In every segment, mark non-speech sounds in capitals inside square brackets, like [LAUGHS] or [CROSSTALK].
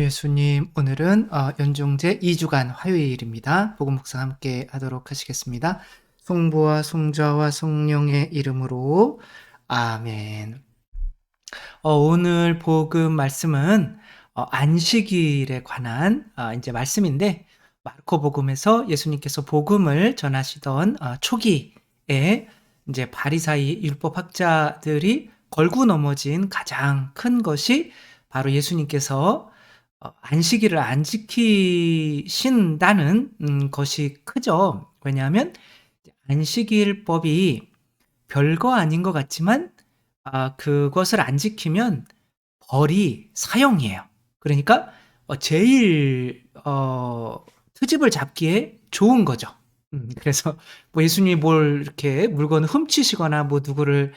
예수님, 오늘은 어, 연종제 2주간 화요일입니다. 복음 묵상 함께 하도록 하시겠습니다. 성부와 성자와 성령의 이름으로 아멘. 어, 오늘 복음 말씀은 어, 안식일에 관한 어, 이제 말씀인데 마르코 복음에서 예수님께서 복음을 전하시던 어, 초기에 이제 바리사이 율법 학자들이 걸고 넘어진 가장 큰 것이 바로 예수님께서 어, 안식일을 안 지키신다는 음, 것이 크죠. 왜냐하면 안식일법이 별거 아닌 것 같지만 아, 그것을 안 지키면 벌이 사형이에요. 그러니까 어, 제일 어, 트집을 잡기에 좋은 거죠. 음, 그래서 뭐 예수님이 뭘 이렇게 물건을 훔치시거나 뭐 누구를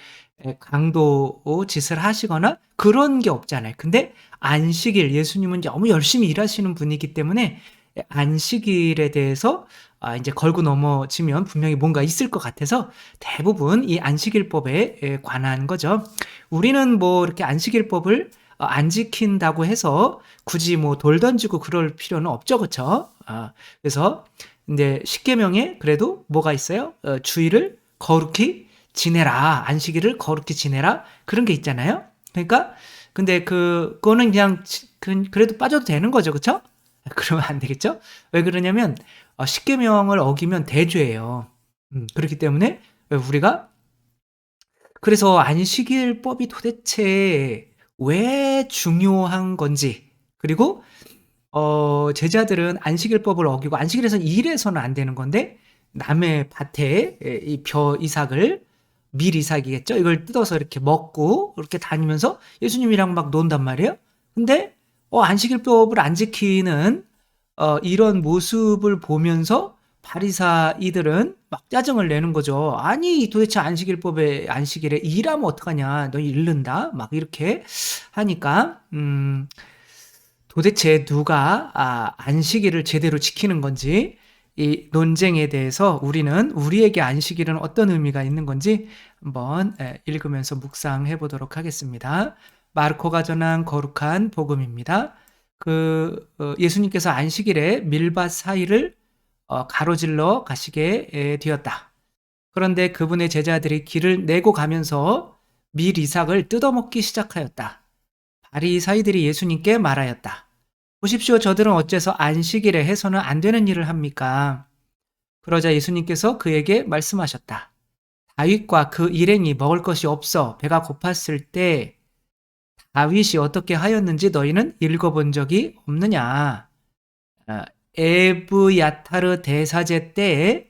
강도 짓을 하시거나 그런 게 없잖아요. 근데 안식일 예수님은 너무 열심히 일하시는 분이기 때문에 안식일에 대해서 아, 이제 걸고 넘어지면 분명히 뭔가 있을 것 같아서 대부분 이 안식일법에 관한 거죠. 우리는 뭐 이렇게 안식일법을 어, 안 지킨다고 해서 굳이 뭐 돌 던지고 그럴 필요는 없죠, 그렇죠? 아, 그래서 근데 십계명에 그래도 뭐가 있어요? 어, 주의를 거룩히 지내라. 안식일을 거룩히 지내라. 그런 게 있잖아요. 그러니까 근데 그거는 그냥 그, 그래도 빠져도 되는 거죠. 그렇죠? [LAUGHS] 그러면 안 되겠죠? 왜 그러냐면 어, 십계명을 어기면 대죄예요. 음, 그렇기 때문에 우리가 그래서 안식일법이 도대체 왜 중요한 건지 그리고 어, 제자들은 안식일법을 어기고 안식일에서는 일해서는 안 되는 건데 남의 밭에 이 벼 이삭을 밀이삭이겠죠. 이걸 뜯어서 이렇게 먹고 이렇게 다니면서 예수님이랑 막 논단 말이에요. 근데 어, 안식일법을 안 지키는 어, 이런 모습을 보면서 바리사 이들은 막 짜증을 내는 거죠. 아니 도대체 안식일법에 안식일에 일하면 어떡하냐? 너 잃는다? 막 이렇게 하니까 음, 도대체 누가 아, 안식일을 제대로 지키는 건지 이 논쟁에 대해서 우리는 우리에게 안식일은 어떤 의미가 있는 건지 한번 읽으면서 묵상해 보도록 하겠습니다. 마르코가 전한 거룩한 복음입니다. 그 어, 예수님께서 안식일에 밀밭 사이를 어, 가로질러 가시게 되었다. 그런데 그분의 제자들이 길을 내고 가면서 밀 이삭을 뜯어먹기 시작하였다. 바리사이들이 예수님께 말하였다. 보십시오. 저들은 어째서 안식일에 해서는 안 되는 일을 합니까? 그러자 예수님께서 그에게 말씀하셨다. 다윗과 그 일행이 먹을 것이 없어 배가 고팠을 때 다윗이 어떻게 하였는지 너희는 읽어본 적이 없느냐? 아, 에브야타르 대사제 때에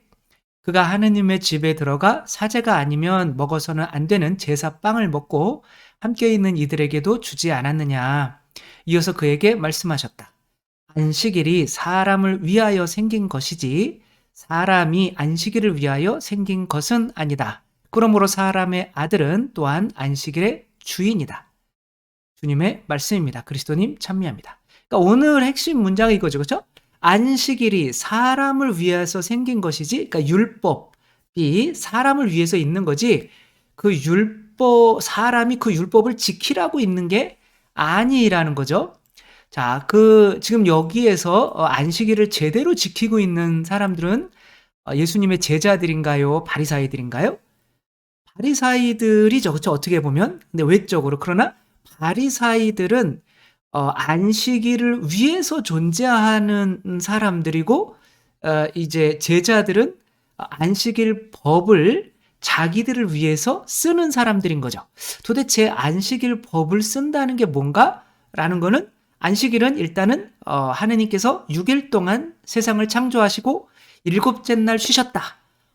그가 하느님의 집에 들어가 사제가 아니면 먹어서는 안 되는 제사빵을 먹고 함께 있는 이들에게도 주지 않았느냐? 이어서 그에게 말씀하셨다. 안식일이 사람을 위하여 생긴 것이지 사람이 안식일을 위하여 생긴 것은 아니다. 그러므로 사람의 아들은 또한 안식일의 주인이다. 주님의 말씀입니다. 그리스도님 찬미합니다. 그러니까 오늘 핵심 문장이 이거죠. 그렇죠? 안식일이 사람을 위해서 생긴 것이지 그러니까 율법이 사람을 위해서 있는 거지 그 율법 사람이 그 율법을 지키라고 있는 게 아니라는 거죠. 자, 그 지금 여기에서 어, 안식일을 제대로 지키고 있는 사람들은 어, 예수님의 제자들인가요? 바리사이들인가요? 바리사이들이죠. 그렇죠? 어떻게 보면. 근데 외적으로 그러나 바리사이들은 어, 안식일을 위해서 존재하는 사람들이고 어, 이제 제자들은 안식일 법을 자기들을 위해서 쓰는 사람들인 거죠. 도대체 안식일 법을 쓴다는 게 뭔가? 라는 거는 안식일은 일단은 어, 하느님께서 6일 동안 세상을 창조하시고 일곱째 날 쉬셨다.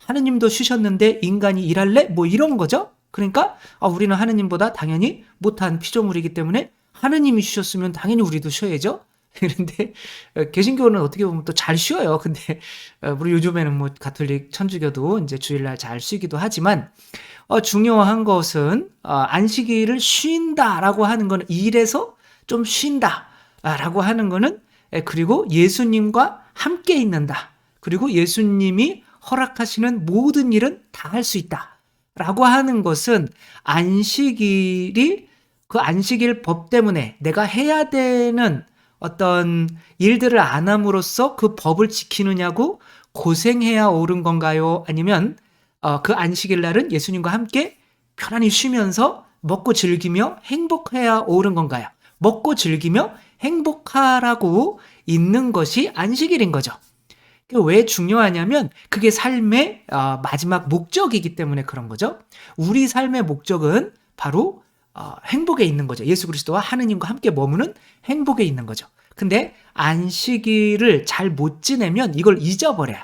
하느님도 쉬셨는데 인간이 일할래? 뭐 이런 거죠. 그러니까 어, 우리는 하느님보다 당연히 못한 피조물이기 때문에 하느님이 쉬셨으면 당연히 우리도 쉬어야죠. 그런데 어, 개신교는 어떻게 보면 또 잘 쉬어요. 근데 어, 우리 요즘에는 뭐 가톨릭 천주교도 이제 주일날 잘 쉬기도 하지만 어, 중요한 것은 어, 안식일을 쉰다라고 하는 거는 일에서 좀 쉰다라고 하는 거는 그리고 예수님과 함께 있는다. 그리고 예수님이 허락하시는 모든 일은 다 할 수 있다. 라고 하는 것은 안식일이 그 안식일 법 때문에 내가 해야 되는 어떤 일들을 안 함으로써 그 법을 지키느냐고 고생해야 옳은 건가요? 아니면 어, 그 안식일 날은 예수님과 함께 편안히 쉬면서 먹고 즐기며 행복해야 옳은 건가요? 먹고 즐기며 행복하라고 있는 것이 안식일인 거죠. 왜 중요하냐면 그게 삶의 어, 마지막 목적이기 때문에 그런 거죠. 우리 삶의 목적은 바로 어, 행복에 있는 거죠. 예수 그리스도와 하느님과 함께 머무는 행복에 있는 거죠. 근데 안식일을 잘 못 지내면 이걸 잊어버려요.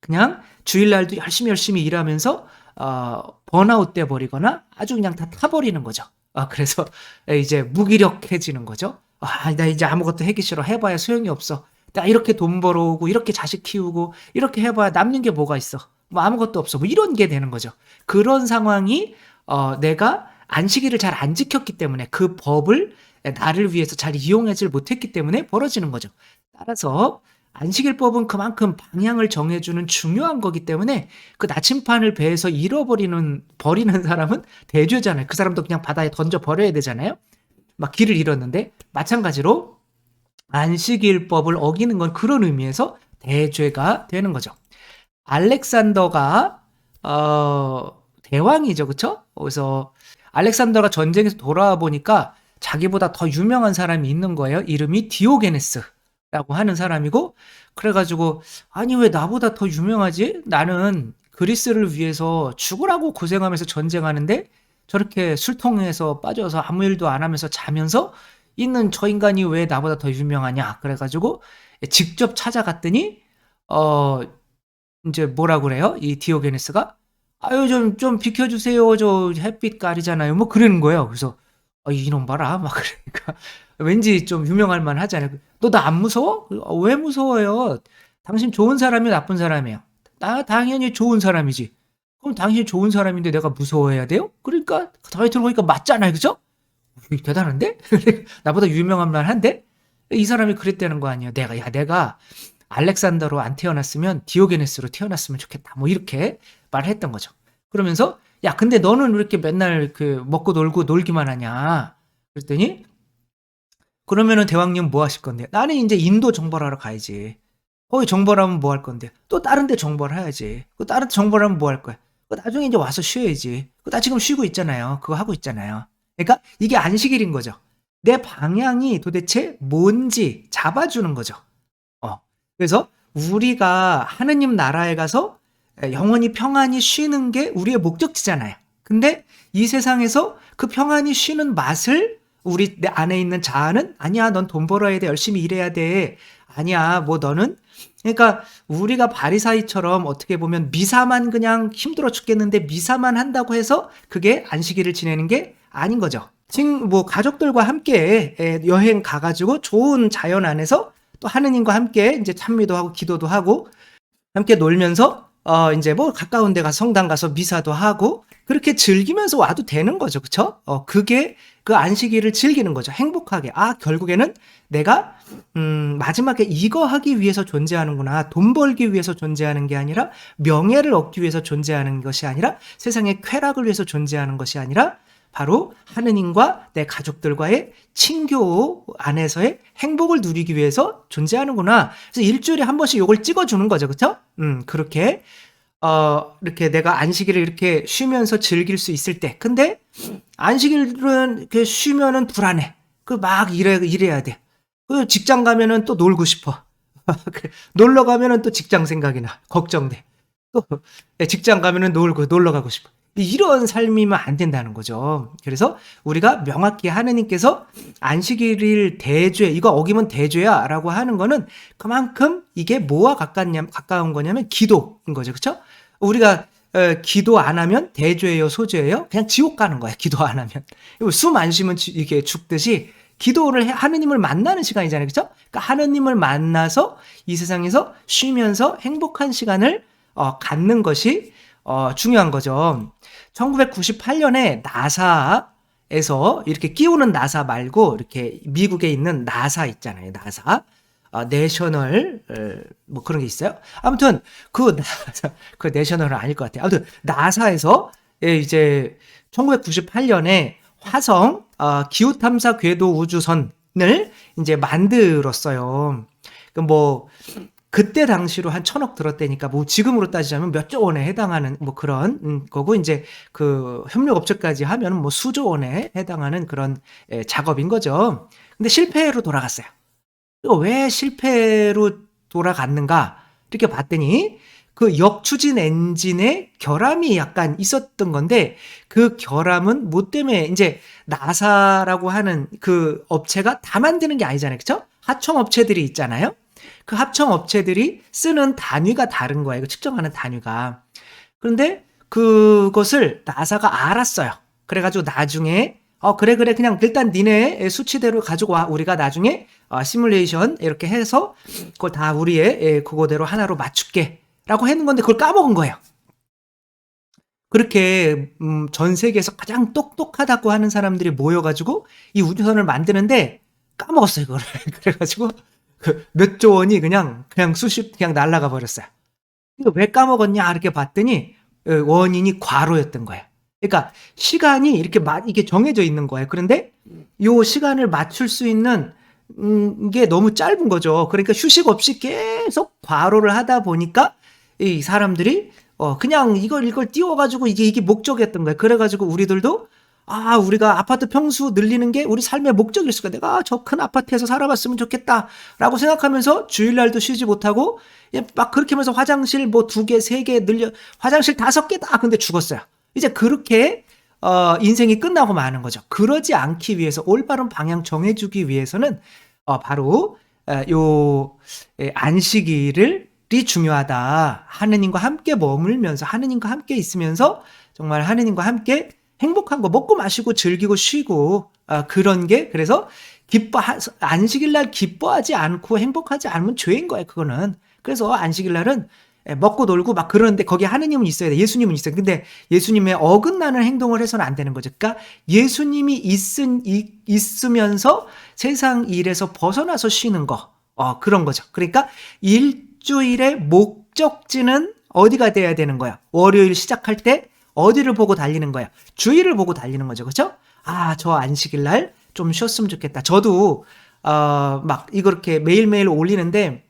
그냥 주일날도 열심히 열심히 일하면서 어, 번아웃 돼 버리거나 아주 그냥 다 타버리는 거죠. 아, 그래서 이제 무기력해지는 거죠. 아, 나 이제 아무것도 하기 싫어. 해봐야 소용이 없어. 나 이렇게 돈 벌어오고, 이렇게 자식 키우고, 이렇게 해봐야 남는 게 뭐가 있어. 뭐 아무것도 없어. 뭐 이런 게 되는 거죠. 그런 상황이, 어, 내가 안식일을 잘 안 지켰기 때문에 그 법을 나를 위해서 잘 이용하지 못했기 때문에 벌어지는 거죠. 따라서 안식일법은 그만큼 방향을 정해주는 중요한 거기 때문에 그 나침판을 배에서 잃어버리는 버리는 사람은 대죄잖아요. 그 사람도 그냥 바다에 던져 버려야 되잖아요. 막 길을 잃었는데 마찬가지로 안식일법을 어기는 건 그런 의미에서 대죄가 되는 거죠. 알렉산더가 어, 대왕이죠, 그렇죠? 그래서 알렉산더가 전쟁에서 돌아와 보니까 자기보다 더 유명한 사람이 있는 거예요. 이름이 디오게네스라고 하는 사람이고 그래가지고 아니 왜 나보다 더 유명하지? 나는 그리스를 위해서 죽으라고 고생하면서 전쟁하는데 저렇게 술통에서 빠져서 아무 일도 안 하면서 자면서 있는 저 인간이 왜 나보다 더 유명하냐? 그래가지고 직접 찾아갔더니 어 이제 뭐라 그래요? 이 디오게네스가 아유 좀 좀 비켜주세요. 저 햇빛 가리잖아요. 뭐 그러는 거예요. 그래서 아, 이놈 봐라 [LAUGHS] 막 그러니까 왠지 좀 유명할 만 하잖아요. 너 나 안 무서워? 어, 왜 무서워요? 당신 좋은 사람이 나쁜 사람이야. 나 당연히 좋은 사람이지. 그럼 당신 좋은 사람인데 내가 무서워해야 돼요? 그러니까 다이 들어보니까 맞잖아요, 그죠? 대단한데? [LAUGHS] 나보다 유명한 말 한데? 이 사람이 그랬다는 거 아니에요. 내가 야 내가 알렉산더로 안 태어났으면 디오게네스로 태어났으면 좋겠다. 뭐 이렇게 말했던 거죠. 그러면서 야 근데 너는 왜 이렇게 맨날 그 먹고 놀고 놀기만 하냐? 그랬더니 그러면은 대왕님 뭐 하실 건데? 나는 이제 인도 정벌 하러 가야지. 거기 정벌 하면 뭐 할 건데? 또 다른 데 정벌 해야지. 그 다른 데 정벌 하면 뭐 할 거야? 그 나중에 이제 와서 쉬어야지. 그 나 지금 쉬고 있잖아요. 그거 하고 있잖아요. 그러니까 이게 안식일인 거죠. 내 방향이 도대체 뭔지 잡아주는 거죠. 어. 그래서 우리가 하느님 나라에 가서 영원히 평안히 쉬는 게 우리의 목적지잖아요. 근데 이 세상에서 그 평안히 쉬는 맛을 우리 내 안에 있는 자아는 아니야, 넌 돈 벌어야 돼, 열심히 일해야 돼. 아니야, 뭐 너는 그러니까 우리가 바리사이처럼 어떻게 보면 미사만 그냥 힘들어 죽겠는데 미사만 한다고 해서 그게 안식일을 지내는 게 아닌 거죠. 지금 뭐 가족들과 함께 여행 가가지고 좋은 자연 안에서 또 하느님과 함께 이제 찬미도 하고 기도도 하고 함께 놀면서 어 이제 뭐 가까운 데 가서 성당 가서 미사도 하고 그렇게 즐기면서 와도 되는 거죠. 그쵸? 어, 그게 그 안식일을 즐기는 거죠. 행복하게. 아, 결국에는 내가, 음, 마지막에 이거 하기 위해서 존재하는구나. 돈 벌기 위해서 존재하는 게 아니라, 명예를 얻기 위해서 존재하는 것이 아니라, 세상의 쾌락을 위해서 존재하는 것이 아니라, 바로 하느님과 내 가족들과의 친교 안에서의 행복을 누리기 위해서 존재하는구나. 그래서 일주일에 한 번씩 이걸 찍어주는 거죠. 그쵸? 음, 그렇게 어, 이렇게 내가 안식일을 이렇게 쉬면서 즐길 수 있을 때. 근데 안식일은 이렇게 쉬면은 불안해. 그 막 일해, 일해야 돼. 그 직장 가면은 또 놀고 싶어. [LAUGHS] 놀러 가면은 또 직장 생각이 나. 걱정돼. 또 직장 가면은 놀고, 놀러 가고 싶어. 이런 삶이면 안 된다는 거죠. 그래서 우리가 명확히 하느님께서 안식일을 대죄, 이거 어기면 대죄야 라고 하는 거는 그만큼 이게 뭐와 가깝냐, 가까운 거냐면 기도인 거죠. 그쵸? 우리가 어, 기도 안 하면 대죄예요, 소죄예요? 그냥 지옥 가는 거야, 기도 안 하면. 숨 안 쉬면 이게 죽듯이 기도를 해, 하느님을 만나는 시간이잖아요. 그쵸? 그러니까 하느님을 만나서 이 세상에서 쉬면서 행복한 시간을 어, 갖는 것이 어, 중요한 거죠. 1998년에 나사에서 이렇게 끼우는 나사 말고 이렇게 미국에 있는 나사 있잖아요. 나사. 어, 내셔널 어, 뭐 그런 게 있어요. 아무튼 그 [LAUGHS] 나사, 그 내셔널은 아닐 것 같아요. 아무튼 나사에서 예, 이제 1998년에 화성 어, 기후 탐사 궤도 우주선 이제 만들었어요. 그뭐 그때 당시로 한 천억 들었대니까 뭐 지금으로 따지자면 몇 조 원에 해당하는 뭐 그런 음, 거고 이제 그 협력 업체까지 하면 뭐 수조 원에 해당하는 그런 예, 작업인 거죠. 근데 실패로 돌아갔어요. 왜 실패로 돌아갔는가 이렇게 봤더니 그 역추진 엔진에 결함이 약간 있었던 건데 그 결함은 뭐 때문에 이제 나사라고 하는 그 업체가 다 만드는 게 아니잖아요. 그쵸? 하청 업체들이 있잖아요. 그 합청 업체들이 쓰는 단위가 다른 거예요. 그 측정하는 단위가. 그런데 그것을 나사가 알았어요. 그래가지고 나중에 어 그래 그래 그냥 일단 니네 수치대로 가지고 와 우리가 나중에 어, 시뮬레이션 이렇게 해서 그걸 다 우리의 예, 그거대로 하나로 맞출게라고 했는 건데 그걸 까먹은 거예요. 그렇게 음, 전 세계에서 가장 똑똑하다고 하는 사람들이 모여가지고 이 우주선을 만드는데 까먹었어요 그거를 [LAUGHS] 그래가지고 그 몇 조 원이 그냥 그냥 수십 그냥 날라가 버렸어요. 이거 왜 까먹었냐 이렇게 봤더니 어, 원인이 과로였던 거예요. 그러니까 시간이 이렇게 마, 이게 정해져 있는 거예요. 그런데 요 시간을 맞출 수 있는 음, 게 너무 짧은 거죠. 그러니까 휴식 없이 계속 과로를 하다 보니까 이 사람들이 어 그냥 이걸 이걸 띄워가지고 이게 이게 목적이었던 거예요. 그래가지고 우리들도 아 우리가 아파트 평수 늘리는 게 우리 삶의 목적일 수가 내가 저큰 아파트에서 살아봤으면 좋겠다라고 생각하면서 주일날도 쉬지 못하고 예, 막 그렇게 하면서 화장실 뭐 두 개 세 개 늘려 화장실 다섯 개다 근데 죽었어요. 이제 그렇게 어, 인생이 끝나고 마는 거죠. 그러지 않기 위해서 올바른 방향 정해주기 위해서는 어, 바로 에, 요 에, 안식일을 이 중요하다. 하느님과 함께 머물면서 하느님과 함께 있으면서 정말 하느님과 함께 행복한 거 먹고 마시고 즐기고 쉬고 아, 그런 게 그래서 기뻐 안식일 날 기뻐하지 않고 행복하지 않으면 죄인 거예요. 그거는 그래서 안식일 날은 예, 먹고 놀고 막 그러는데 거기 하느님은 있어야 돼. 예수님은 있어요. 근데 예수님의 어긋나는 행동을 해서는 안 되는 거죠. 그러니까 예수님이 있은, 있으면서 세상 일에서 벗어나서 쉬는 거. 어, 그런 거죠. 그러니까 일주일의 목적지는 어디가 돼야 되는 거야? 월요일 시작할 때 어디를 보고 달리는 거야? 주일을 보고 달리는 거죠. 그죠? 아, 저 안식일 날 좀 쉬었으면 좋겠다. 저도, 어, 막 이렇게 매일매일 올리는데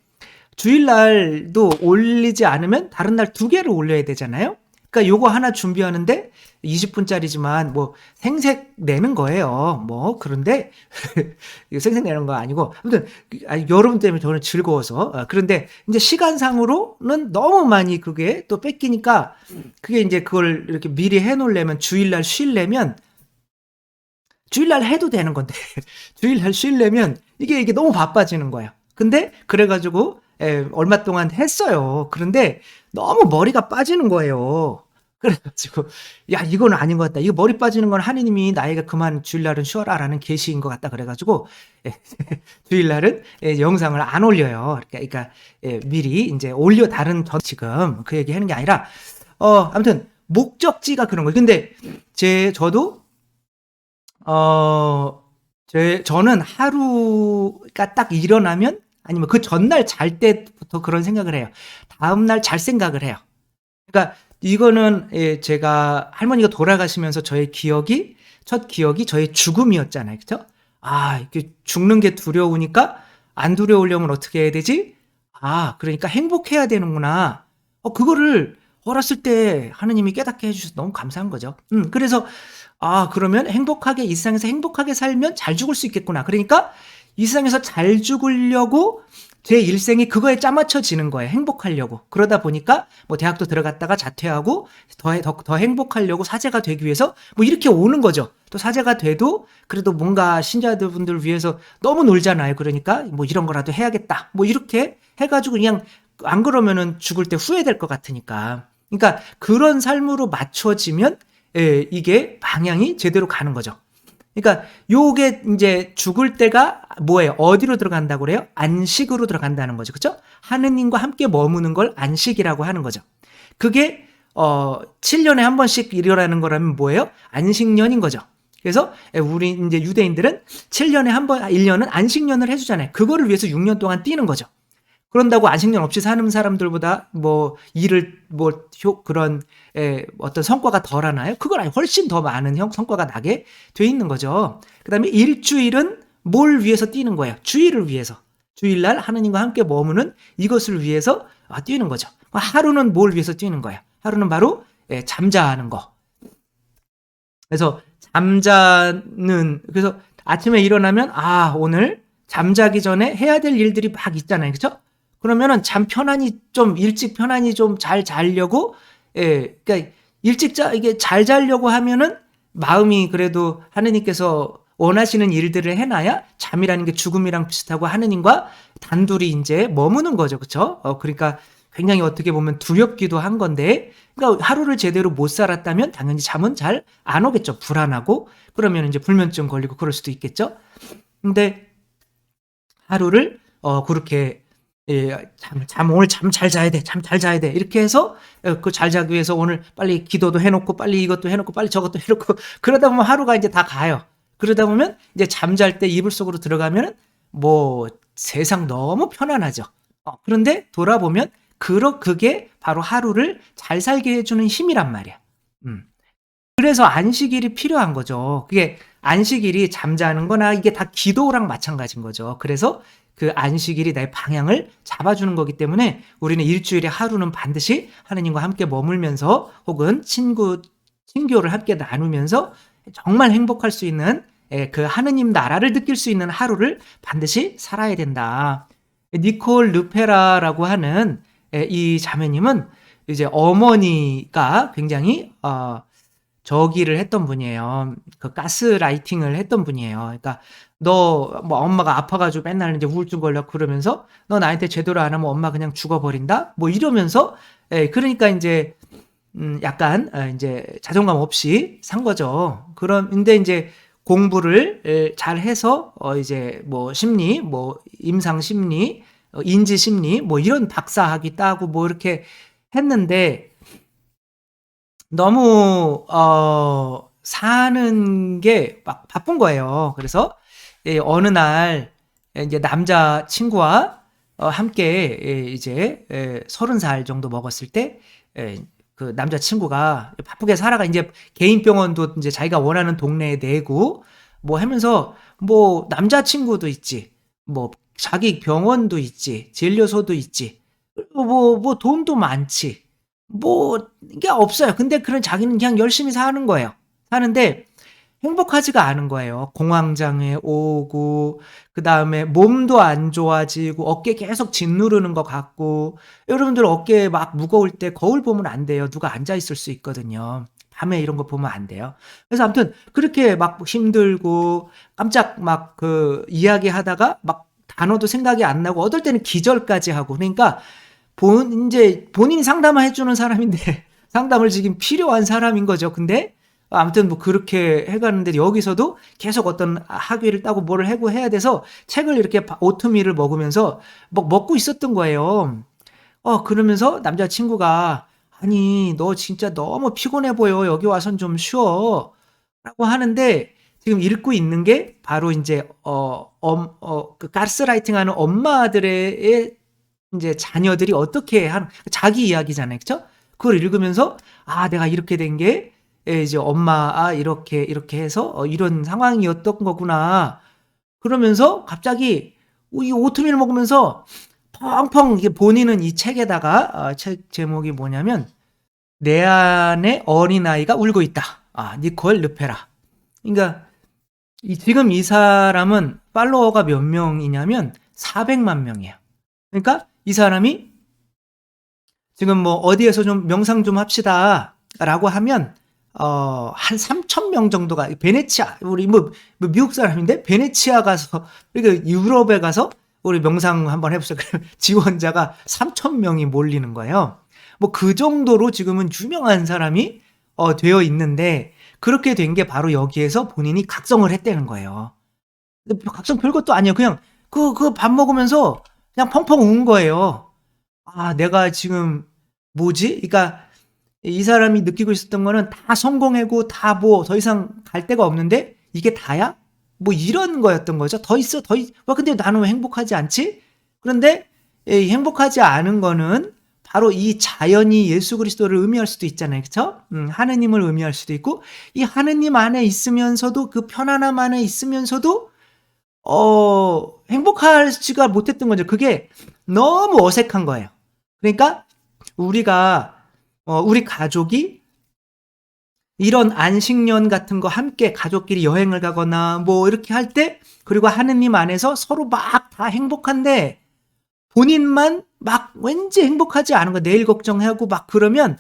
주일날도 올리지 않으면 다른 날 두 개를 올려야 되잖아요. 그러니까 요거 하나 준비하는데 20분짜리지만 뭐 생색 내는 거예요. 뭐 그런데 [LAUGHS] 생색 내는 거 아니고 아무튼 여러분 때문에 저는 즐거워서 어, 그런데 이제 시간상으로는 너무 많이 그게 또 뺏기니까 그게 이제 그걸 이렇게 미리 해놓으려면 주일날 쉴려면 주일날 해도 되는 건데 [LAUGHS] 주일날 쉴려면 이게 이게 너무 바빠지는 거예요. 근데 그래가지고 예, 얼마 동안 했어요. 그런데 너무 머리가 빠지는 거예요. 그래가지고 야 이거는 아닌 것 같다. 이거 머리 빠지는 건 하느님이 나에게 그만 주일날은 쉬어라라는 계시인 것 같다. 그래가지고 예, [LAUGHS] 주일날은 예, 영상을 안 올려요. 그러니까, 그러니까 예, 미리 이제 올려 다른 전 지금 그 얘기 하는 게 아니라 어 아무튼 목적지가 그런 거예요. 근데 제 저도 어 제 저는 하루가 딱 일어나면 아니면 그 전날 잘 때부터 그런 생각을 해요. 다음날 잘 생각을 해요. 그러니까 이거는 예, 제가 할머니가 돌아가시면서 저의 기억이 첫 기억이 저의 죽음이었잖아요. 그죠? 아, 죽는 게 두려우니까 안 두려우려면 어떻게 해야 되지? 아, 그러니까 행복해야 되는구나. 어, 그거를 어렸을 때 하느님이 깨닫게 해주셔서 너무 감사한 거죠. 음, 그래서, 아, 그러면 행복하게, 이 세상에서 행복하게 살면 잘 죽을 수 있겠구나. 그러니까 이 세상에서 잘 죽으려고 제 일생이 그거에 짜맞춰지는 거예요. 행복하려고. 그러다 보니까 뭐 대학도 들어갔다가 자퇴하고 더, 더, 더 행복하려고 사제가 되기 위해서 뭐 이렇게 오는 거죠. 또 사제가 돼도 그래도 뭔가 신자들분들 위해서 너무 놀잖아요. 그러니까 뭐 이런 거라도 해야겠다. 뭐 이렇게 해가지고 그냥 안 그러면은 죽을 때 후회될 것 같으니까. 그러니까 그런 삶으로 맞춰지면 예, 이게 방향이 제대로 가는 거죠. 그러니까 요게 이제 죽을 때가 뭐예요? 어디로 들어간다고 그래요? 안식으로 들어간다는 거죠. 그죠? 하느님과 함께 머무는 걸 안식이라고 하는 거죠. 그게 어 7년에 한 번씩 일어나는 거라면 뭐예요? 안식년인 거죠. 그래서 우리 이제 유대인들은 7년에 한 번, 1년은 안식년을 해 주잖아요. 그거를 위해서 6년 동안 뛰는 거죠. 그런다고 안식년 없이 사는 사람들보다 뭐 일을 뭐 효, 그런 에, 어떤 성과가 덜 하나요? 그건 아니 훨씬 더 많은 형 성과가 나게 돼 있는 거죠. 그다음에 일주일은 뭘 위해서 뛰는 거예요? 주일을 위해서. 주일날 하느님과 함께 머무는 이것을 위해서 아, 뛰는 거죠. 하루는 뭘 위해서 뛰는 거예요? 하루는 바로 예, 잠자는 거. 그래서 잠자는 그래서 아침에 일어나면 아 오늘 잠자기 전에 해야 될 일들이 막 있잖아요, 그렇죠? 그러면은 잠 편안히 좀 일찍 편안히 좀 잘 자려고 예, 그러니까 일찍 자 이게 잘 자려고 하면은 마음이 그래도 하느님께서 원하시는 일들을 해놔야 잠이라는 게 죽음이랑 비슷하고 하느님과 단둘이 이제 머무는 거죠, 그렇죠? 어, 그러니까 굉장히 어떻게 보면 두렵기도 한 건데, 그러니까 하루를 제대로 못 살았다면 당연히 잠은 잘 안 오겠죠, 불안하고 그러면 이제 불면증 걸리고 그럴 수도 있겠죠. 근데 하루를 어 그렇게 예, 잠, 잠 오늘 잠 잘 자야 돼, 잠 잘 자야 돼 이렇게 해서 그 잘 자기 위해서 오늘 빨리 기도도 해놓고 빨리 이것도 해놓고 빨리 저것도 해놓고 [LAUGHS] 그러다 보면 하루가 이제 다 가요. 그러다 보면 이제 잠잘 때 이불 속으로 들어가면 뭐 세상 너무 편안하죠. 어, 그런데 돌아보면 그러 그게 바로 하루를 잘 살게 해주는 힘이란 말이야. 음. 그래서 안식일이 필요한 거죠. 그게 안식일이 잠자는 거나 이게 다 기도랑 마찬가지인 거죠. 그래서 그 안식일이 나의 방향을 잡아주는 거기 때문에 우리는 일주일에 하루는 반드시 하느님과 함께 머물면서 혹은 친구, 친교를 함께 나누면서 정말 행복할 수 있는 예, 그 하느님 나라를 느낄 수 있는 하루를 반드시 살아야 된다. 니콜 르페라라고 하는 예, 이 자매님은 이제 어머니가 굉장히 어, 저기를 했던 분이에요. 그 가스라이팅을 했던 분이에요. 그러니까 너 뭐 엄마가 아파가지고 맨날 이제 우울증 걸려 그러면서 너 나한테 제대로 안 하면 엄마 그냥 죽어버린다. 뭐 이러면서 예, 그러니까 이제 음, 약간 어, 이제 자존감 없이 산 거죠. 그런 근데 이제 공부를 잘 해서 어 이제 뭐 심리, 뭐 임상 심리, 어 인지 심리 뭐 이런 박사 학위 따고 뭐 이렇게 했는데 너무 어 사는 게 막 바쁜 거예요. 그래서 예, 어느 날 이제 남자 친구와 어 함께 예, 이제 예, 30살 정도 먹었을 때 예, 그 남자 친구가 바쁘게 살아가 이제 개인 병원도 이제 자기가 원하는 동네에 내고 뭐 하면서 뭐 남자 친구도 있지 뭐 자기 병원도 있지 진료소도 있지 뭐뭐 뭐 돈도 많지 뭐 이게 없어요 근데 그런 자기는 그냥 열심히 사는 거예요 사는데 행복하지가 않은 거예요. 공황장애 오고 그 다음에 몸도 안 좋아지고 어깨 계속 짓누르는 것 같고 여러분들 어깨 막 무거울 때 거울 보면 안 돼요. 누가 앉아 있을 수 있거든요. 밤에 이런 거 보면 안 돼요. 그래서 아무튼 그렇게 막 힘들고 깜짝 막 그 이야기 하다가 막 단어도 생각이 안 나고 어떨 때는 기절까지 하고 그러니까 본 이제 본인이 상담을 해주는 사람인데 [LAUGHS] 상담을 지금 필요한 사람인 거죠. 근데 아무튼 뭐 그렇게 해가는데 여기서도 계속 어떤 학위를 따고 뭐를 하고 해야 돼서 책을 이렇게 오트밀을 먹으면서 막 먹고 있었던 거예요. 어 그러면서 남자친구가 아니 너 진짜 너무 피곤해 보여 여기 와선 좀 쉬어 라고 하는데 지금 읽고 있는 게 바로 이제 어, 엄, 어, 그 가스라이팅 하는 엄마들의 이제 자녀들이 어떻게 하는 자기 이야기잖아요. 그쵸? 그걸 읽으면서 아 내가 이렇게 된게 예, 이제 엄마 아 이렇게 이렇게 해서 어, 이런 상황이었던 거구나. 그러면서 갑자기 이 오트밀 먹으면서 펑펑 이게 본인은 이 책에다가 어, 책 제목이 뭐냐면 내 안에 어린아이가 울고 있다. 아, 니콜 르페라. 그러니까 이, 지금 이 사람은 팔로워가 몇 명이냐면 400만 명이에요. 그러니까 이 사람이 지금 뭐 어디에서 좀 명상 좀 합시다. 라고 하면 어, 한 3천 명 정도가 베네치아 우리 뭐, 뭐 미국 사람인데 베네치아 가서 그러니까 유럽에 가서 우리 명상 한번 해보세요. [LAUGHS] 지원자가 3천 명이 몰리는 거예요. 뭐 그 정도로 지금은 유명한 사람이 어, 되어 있는데 그렇게 된 게 바로 여기에서 본인이 각성을 했다는 거예요. 각성 별것도 아니에요. 그냥 그 그 밥 먹으면서 그냥 펑펑 운 거예요. 아, 내가 지금 뭐지? 그러니까 이 사람이 느끼고 있었던 거는 다 성공하고 다 뭐 더 이상 갈 데가 없는데 이게 다야? 뭐 이런 거였던 거죠. 더 있어, 더 있, 와, 근데 나는 왜 행복하지 않지? 그런데 이 행복하지 않은 거는 바로 이 자연이 예수 그리스도를 의미할 수도 있잖아요. 그쵸? 음, 하느님을 의미할 수도 있고, 이 하느님 안에 있으면서도 그 편안함 안에 있으면서도 어 행복하지가 못했던 거죠. 그게 너무 어색한 거예요. 그러니까 우리가 어 우리 가족이 이런 안식년 같은 거 함께 가족끼리 여행을 가거나 뭐 이렇게 할 때 그리고 하느님 안에서 서로 막 다 행복한데 본인만 막 왠지 행복하지 않은 거 내일 걱정하고 막 그러면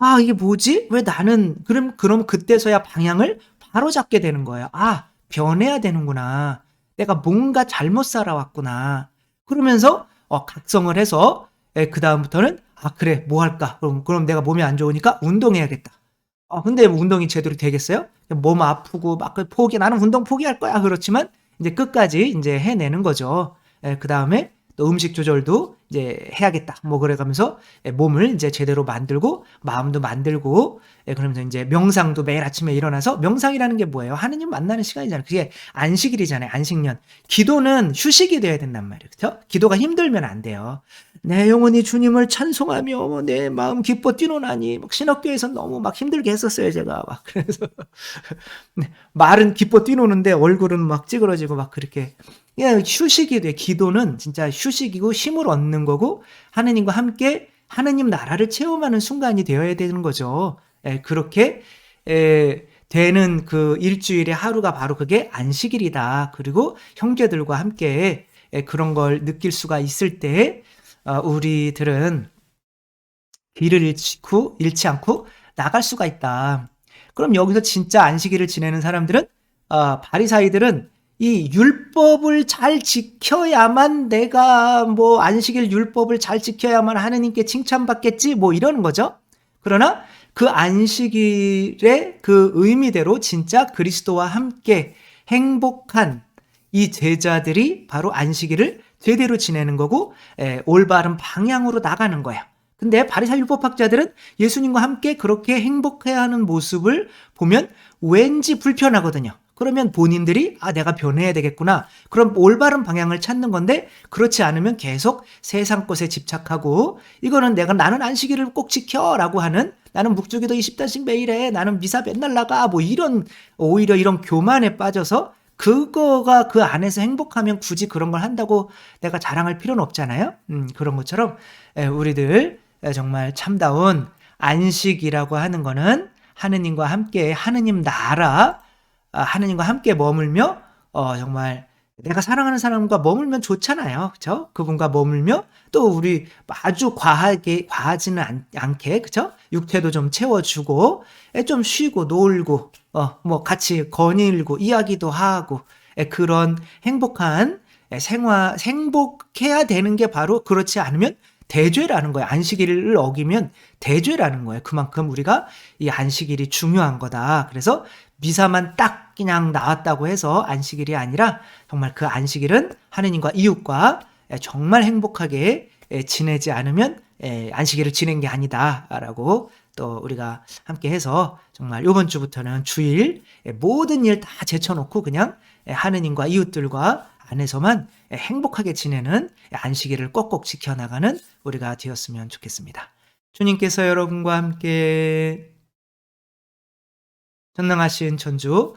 아 이게 뭐지? 왜 나는 그럼 그럼 그때서야 방향을 바로 잡게 되는 거예요. '아 변해야 되는구나. 내가 뭔가 잘못 살아왔구나.' 그러면서 어 각성을 해서 예 그 다음부터는 '아 그래 뭐 할까? 그럼 그럼 내가 몸이 안 좋으니까 운동해야겠다.' 어 근데 뭐 운동이 제대로 되겠어요? 몸 아프고 막그 포기 '나는 운동 포기할 거야.' 그렇지만 인제 끝까지 인제 해내는 거죠. 예 그 다음에 또 음식 조절도 이제 해야겠다. 뭐 그래 가면서 예 몸을 인제 제대로 만들고 마음도 만들고 예 그러면서 인제 명상도 매일 아침에 일어나서 명상이라는 게 뭐예요? 하느님 만나는 시간이잖아요. 그게 안식일이잖아요. 안식년. 기도는 휴식이 돼야 된단 말이에요. 그죠? 기도가 힘들면 안 돼요. 내 영혼이 주님을 찬송하며 내 마음 기뻐 뛰노나니 막 신학교에서 너무 막 힘들게 했었어요, 제가 막. 그래서 [LAUGHS] 네, 말은 기뻐 뛰노는데 얼굴은 막 찌그러지고 막 그렇게 그냥 휴식이 돼. 기도는 진짜 휴식이고 힘을 얻는 거고 하느님과 함께 하느님 나라를 체험하는 순간이 되어야 되는 거죠. 예, 그렇게 예, 되는 그 일주일의 하루가 바로 그게 안식일이다. 그리고 형제들과 함께 예, 그런 걸 느낄 수가 있을 때 어, 우리들은 길을 잃고 잃지 않고 나갈 수가 있다. 그럼 여기서 진짜 안식일을 지내는 사람들은 어, 바리사이들은 이 율법을 잘 지켜야만 내가 뭐 안식일 율법을 잘 지켜야만 하느님께 칭찬받겠지 뭐 이러는 거죠. 그러나 그 안식일의 그 의미대로 진짜 그리스도와 함께 행복한 이 제자들이 바로 안식일을 제대로 지내는 거고 에, 올바른 방향으로 나가는 거야. 근데 바리사 율법학자들은 예수님과 함께 그렇게 행복해야 하는 모습을 보면 왠지 불편하거든요. 그러면 본인들이 아 내가 변해야 되겠구나. 그럼 올바른 방향을 찾는 건데 그렇지 않으면 계속 세상 것에 집착하고 이거는 내가 나는 안식일을 꼭 지켜라고 하는 나는 묵주기도 20단씩 매일 해. 나는 미사 맨날 나가. 뭐 이런 오히려 이런 교만에 빠져서 그거가 그 안에서 행복하면 굳이 그런 걸 한다고 내가 자랑할 필요는 없잖아요. 음, 그런 것처럼 우리들 정말 참다운 안식이라고 하는 거는 하느님과 함께 하느님 나라 아, 하느님과 함께 머물며 어, 정말 내가 사랑하는 사람과 머물면 좋잖아요. 그쵸? 그분과 머물며 또 우리 아주 과하게, 과하지는 않, 않게, 그쵸? 육체도 좀 채워주고, 좀 쉬고, 놀고, 어, 뭐 같이 거닐고, 이야기도 하고, 그런 행복한 생활, 행복해야 되는 게 바로 그렇지 않으면 대죄라는 거예요. 안식일을 어기면 대죄라는 거예요. 그만큼 우리가 이 안식일이 중요한 거다. 그래서 미사만 딱 그냥 나왔다고 해서 안식일이 아니라 정말 그 안식일은 하느님과 이웃과 정말 행복하게 지내지 않으면 안식일을 지낸 게 아니다라고 또 우리가 함께 해서 정말 이번 주부터는 주일 모든 일 다 제쳐놓고 그냥 하느님과 이웃들과 안에서만 행복하게 지내는 안식일을 꼭꼭 지켜나가는 우리가 되었으면 좋겠습니다. 주님께서 여러분과 함께 전능하신 천주